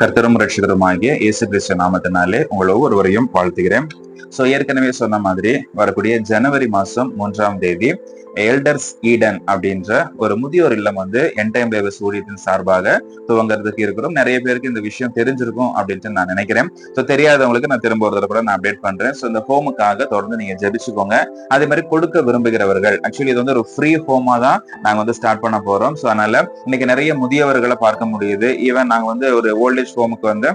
கர்த்தரும் ரட்சகருமாகிய இயேசு கிறிஸ்து நாமத்தினாலே உங்கள் ஒவ்வொருவரையும் வாழ்த்துகிறேன். சோ ஏற்கனவே சொன்ன மாதிரி வரக்கூடிய ஜனவரி மாசம் மூன்றாம் தேதி எல்டர்ஸ் ஈடன் அப்படின்ற ஒரு முதியோர் இல்லம் வந்து என்டைம் பேபஸ் ஊழியத்தின் சார்பாக துவங்கிறதுக்கு இருக்கிறோம். நிறைய பேருக்கு இந்த விஷயம் தெரிஞ்சிருக்கும் அப்படின்ட்டு நான் நினைக்கிறேன். ஸோ தெரியாதவங்களுக்கு நான் திரும்ப ஒரு தடவை கூட நான் அப்டேட் பண்றேன். ஸோ இந்த ஹோமுக்காக தொடர்ந்து நீங்க ஜெபிச்சுக்கோங்க. அதே மாதிரி கொடுக்க விரும்புகிறவர்கள் ஆக்சுவலி இது வந்து ஒரு ஃப்ரீ ஹோமா தான் நாங்க வந்து ஸ்டார்ட் பண்ண போறோம். ஸோ அதனால இன்னைக்கு நிறைய முதியவர்களை பார்க்க முடியுது. ஈவன் நாங்க வந்து ஒரு ஓல்டேஜ் ஹோமுக்கு வந்து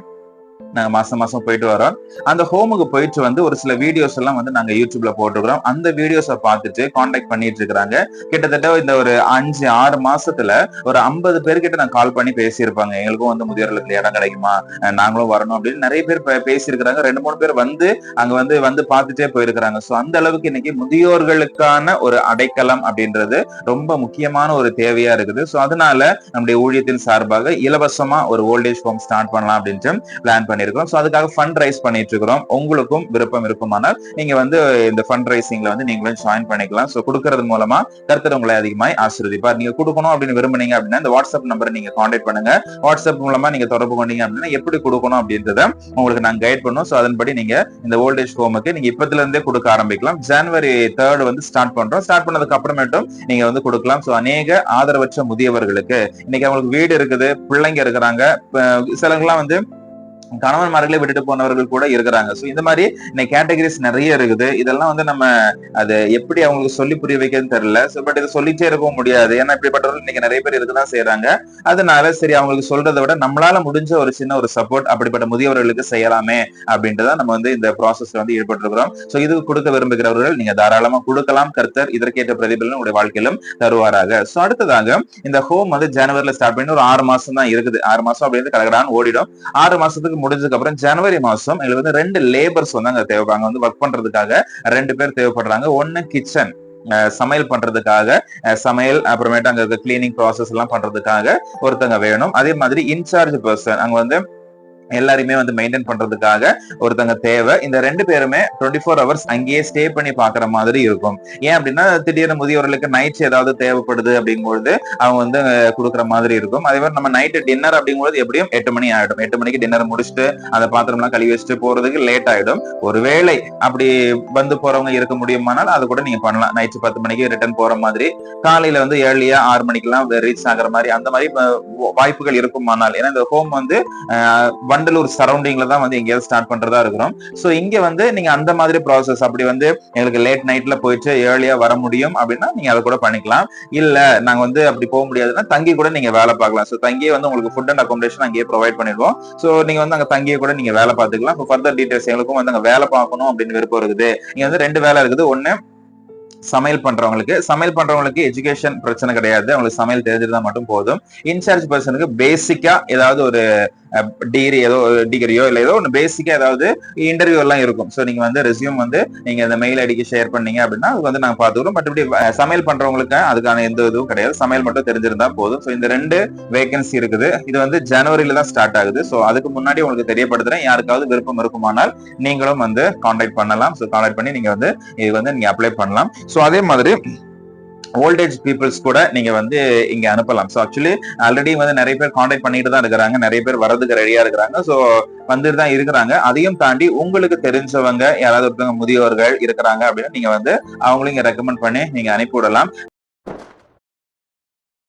நாங்க மாசம் மாசம் போயிட்டு வரோம். அந்த ஹோமுக்கு போயிட்டு வந்து ஒரு சில வீடியோஸ் எல்லாம் வந்து நாங்க யூடியூப்ல போட்டிருக்கிறோம். அந்த வீடியோஸை பார்த்துட்டு காண்டாக்ட் பண்ணிட்டு இருக்காங்க கிட்டத்தட்ட இந்த ஒரு அஞ்சு ஆறு மாசத்துல ஒரு ஐம்பது பேர்கிட்ட நான் கால் பண்ணி பேசியிருப்பாங்க. எங்களுக்கும் வந்து முதியோர்களுக்கு இடம் கிடைக்குமா? நாங்களும் வரணும் அப்படின்னு நிறைய பேர் பேசியிருக்கிறாங்க. ரெண்டு மூணு பேர் வந்து அங்க வந்து வந்து பார்த்துட்டே போயிருக்கிறாங்க. சோ அந்த அளவுக்கு இன்னைக்கு முதியோர்களுக்கான ஒரு அடைக்கலம் அப்படின்றது ரொம்ப முக்கியமான ஒரு தேவையா இருக்குது. சோ அதனால நம்முடைய ஊழியத்தின் சார்பாக இலவசமா ஒரு ஓல்டேஜ் ஹோம் ஸ்டார்ட் பண்ணலாம் அப்படின்ட்டு பிளான் பண்ணிருக்கிறோம். ஸோ அதுக்காக ஃபண்ட் ரைஸ் பண்ணிட்டு இருக்கிறோம் உங்களுக்கும் விருப்பம் இருக்குமானால் நீங்க வந்து இந்த ஃபண்ட் ரைசிங்ல வந்து நீங்களும் ஜாயின் பண்ணிக்கலாம். ஸோ கொடுக்கறது மூலமா கருத்தர் உங்களை அதிகமாய் ஆசீர்வதிப்பார். நீங்க கொடுக்கணும் அப்படின்னு விரும்புனீங்க அப்படின்னா இந்த வாட்ஸ்அப் நம்பரை நீங்க காண்டாக்ட் பண்ணுங்க. வாட்ஸ்அப் மூலமா நீங்க தொடர்பு கொண்டீங்க அப்படின்னா எப்படி கொடுக்கணும் அப்படின்றத உங்களுக்கு நாங்கள் கைட் பண்ணோம் ஸோ அதன்படி நீங்க இந்த ஓல்டேஜ் ஹோமுக்கு நீங்க இப்பத்துல இருந்தே கொடுக்க ஆரம்பிக்கலாம். ஜனவரி தேர்ட் வந்து ஸ்டார்ட் பண்றோம். ஸ்டார்ட் பண்ணதுக்கு அப்புறமேட்டும் நீங்க வந்து கொடுக்கலாம். ஸோ அநேக ஆதரவற்ற முதியவர்களுக்கு இன்னைக்கு அவங்களுக்கு வீடு இருக்குது பிள்ளைங்க இருக்கிறாங்க. சிலங்கெல்லாம் வந்து கணவன்மார்களை விட்டுட்டு போனவர்கள் கூட இருக்கிறாங்க. சோ இந்த மாதிரி இன்னைக்கு கேட்டகரிஸ் நிறைய இருக்குது. இதெல்லாம் வந்து நம்ம அது எப்படி அவங்களுக்கு சொல்லி புரிய வைக்கிறதுன்னு தெரியல. சோ பட் இதை சொல்லிட்டே இருக்கவும் முடியாது. ஏன்னா இப்படிப்பட்டவர்கள் இன்னைக்கு நிறைய பேர் இருக்கதான் செய்யறாங்க அதனால சரி அவங்களுக்கு சொல்றதை விட நம்மளால முடிஞ்ச ஒரு சின்ன ஒரு சப்போர்ட் அப்படிப்பட்ட முதியவர்களுக்கு செய்யலாமே அப்படின்றத நம்ம வந்து இந்த ப்ராசஸ்ல வந்து ஈடுபட்டிருக்கிறோம். சோ இது கொடுக்க விரும்புகிறவர்கள் நீங்க தாராளமா கொடுக்கலாம். கர்த்தர் இதற்கேற்ற பிரதிபலன் உங்களுடைய வாழ்க்கையிலும் தருவாராக. சோ அடுத்ததாக இந்த ஹோம் வந்து ஜனவரில ஸ்டார்ட் பண்ணி ஒரு ஆறு மாசம் தான் இருக்குது. ஆறு மாசம் அப்படின்னு கலகடான்னு ஓடிடும். ஆறு மாசத்துக்கு முடிஞ்சதுக்கு அப்புறம் ஜனவரி மாசம் எங்களுக்கு வந்து ரெண்டு லேபர்ஸ் வந்து அங்க தேவைப்பாங்க வந்து ஒர்க் பண்றதுக்காக ரெண்டு பேர் தேவைப்படுறாங்க. ஒன்னு கிச்சன் சமையல் பண்றதுக்காக சமையல் அப்புறமேட்டு அங்க இருக்க கிளீனிங் ப்ராசஸ் எல்லாம் பண்றதுக்காக ஒருத்தங்க வேணும். அதே மாதிரி இன்சார்ஜ் பர்சன் அங்க வந்து எல்லாரையுமே வந்து மெயின்டைன் பண்றதுக்காக ஒருத்தங்க தேவை. இந்த ரெண்டு பேருமே டுவெண்ட்டி ஃபோர் ஹவர்ஸ் அங்கேயே ஸ்டே பண்ணி பாக்குற மாதிரி இருக்கும். ஏன் அப்படின்னா திடீர்னு முதியவர்களுக்கு நைட்ஸ் ஏதாவது தேவைப்படுது அப்படிங்கும்போது அவங்க வந்து கொடுக்குற மாதிரி இருக்கும். அதே மாதிரி நம்ம நைட்டு டின்னர் அப்படிங்கும்போது எப்படியும் எட்டு மணி ஆயிடும். எட்டு மணிக்கு டின்னர் முடிச்சுட்டு அந்த பாத்திரம்லாம் கழுவி வச்சுட்டு போறதுக்கு லேட் ஆயிடும். ஒருவேளை அப்படி வந்து போறவங்க இருக்க முடியுமானால் அது கூட நீங்க பண்ணலாம். நைட்டு பத்து மணிக்கு ரிட்டர்ன் போற மாதிரி காலையில வந்து ஏர்லியா ஆறு மணிக்கெல்லாம் ரீச் ஆகுற மாதிரி அந்த மாதிரி வாய்ப்புகள் இருக்குமானால். ஏன்னா இந்த ஹோம் வந்து அஹ், வண்டலூர் சரௌண்டிங்ல தான் வந்து எங்கேயாவது ஸ்டார்ட் பண்றதா இருக்கிறோம். சோ இங்க வந்து நீங்க அந்த மாதிரி ப்ராசஸ் அப்படி வந்து எங்களுக்கு லேட் நைட்ல போயிட்டு ஏர்லியா வர முடியும் அப்படின்னா நீங்க அதை கூட பண்ணிக்கலாம். இல்ல நாங்க வந்து அப்படி போக முடியாதுன்னா தங்கி கூட நீங்க வேலை பார்க்கலாம். சோ தங்கியே வந்து உங்களுக்கு ஃபுட் அண்ட் அகாமடேஷன் அங்கேயே ப்ரொவைட் பண்ணிடுவோம். சோ நீங்க வந்து அங்க தங்கியே கூட நீங்க வேலை பார்த்துக்கலாம். ஃபர்தர் டீடைல்ஸ் எங்களுக்கும் வந்து அங்க வேலை பார்க்கணும் அப்படின்னு விருப்பம் இருக்குது. இங்க வந்து ரெண்டு வேலை இருக்குது. ஒண்ணு சமையல் பண்றவங்களுக்கு. சமையல் பண்றவங்களுக்கு எஜுகேஷன் பிரச்சனை கிடையாது. அவங்களுக்கு சமையல் தெரிஞ்சிருந்தா மட்டும் போதும். இன்சார்ஜ் பர்சனுக்கு பேசிக்கா ஏதாவது ஒரு டிகிரி ஏதோ டிகிரியோ இல்ல ஏதோ ஒன்று பேசிக்கா ஏதாவது இன்டர்வியூ எல்லாம் இருக்கும். ஸோ நீங்க வந்து ரெஸ்யூம் வந்து நீங்க இந்த மெயில் ஐடிக்கு ஷேர் பண்ணீங்க அப்படின்னா அது வந்து நாங்க பாத்துக்கிறோம் மற்றபடி சமையல் பண்றவங்களுக்கு அதுக்கான எந்த இதுவும் கிடையாது. சமையல் மட்டும் தெரிஞ்சிருந்தா போதும். ஸோ இந்த ரெண்டு வேகன்சி இருக்குது. இது வந்து ஜனவரியில தான் ஸ்டார்ட் ஆகுது. ஸோ அதுக்கு முன்னாடி உங்களுக்கு தெரியப்படுத்துறேன். யாருக்காவது விருப்பம் இருக்குமானால் நீங்களும் வந்து கான்டாக்ட் பண்ணலாம். ஸோ கான்டாக்ட் பண்ணி நீங்க வந்து இது வந்து நீங்க அப்ளை பண்ணலாம். ஸோ அதே மாதிரி ஓல்டேஜ் பீப்புள்ஸ் கூட நீங்க வந்து இங்க அனுப்பலாம். ஸோ ஆக்சுவலி ஆல்ரெடி வந்து நிறைய பேர் காண்டாக்ட் பண்ணிட்டு தான் இருக்கிறாங்க. நிறைய பேர் வரதுக்கு ரெடியா இருக்கிறாங்க. ஸோ வந்துட்டு தான் இருக்கிறாங்க. அதையும் தாண்டி உங்களுக்கு தெரிஞ்சவங்க யாராவது ஒருத்தவங்க முதியோர்கள் இருக்கிறாங்க அப்படின்னா நீங்க வந்து அவங்களையும் இங்க ரெக்கமெண்ட் பண்ணி நீங்க அனுப்பி விடலாம்.